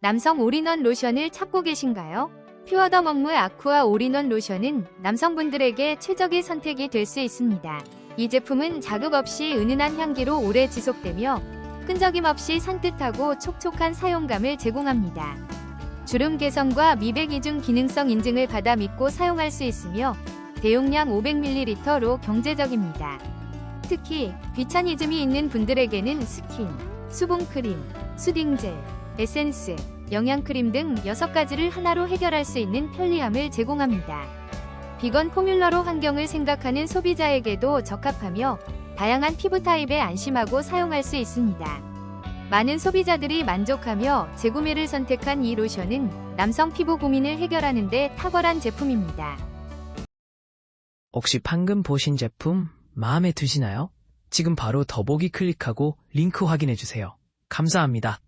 남성 올인원 로션을 찾고 계신가요? 퓨어더 먹무 아쿠아 올인원 로션은 남성분들에게 최적의 선택이 될 수 있습니다. 이 제품은 자극 없이 은은한 향기로 오래 지속되며 끈적임 없이 산뜻하고 촉촉한 사용감을 제공합니다. 주름 개선과 미백 이중 기능성 인증을 받아 믿고 사용할 수 있으며 대용량 500ml로 경제적입니다. 특히 귀차니즘이 있는 분들에게는 스킨, 수분크림, 수딩젤, 에센스, 영양크림 등 6가지를 하나로 해결할 수 있는 편리함을 제공합니다. 비건 포뮬러로 환경을 생각하는 소비자에게도 적합하며 다양한 피부 타입에 안심하고 사용할 수 있습니다. 많은 소비자들이 만족하며 재구매를 선택한 이 로션은 남성 피부 고민을 해결하는 데 탁월한 제품입니다. 혹시 방금 보신 제품 마음에 드시나요? 지금 바로 더보기 클릭하고 링크 확인해 주세요. 감사합니다.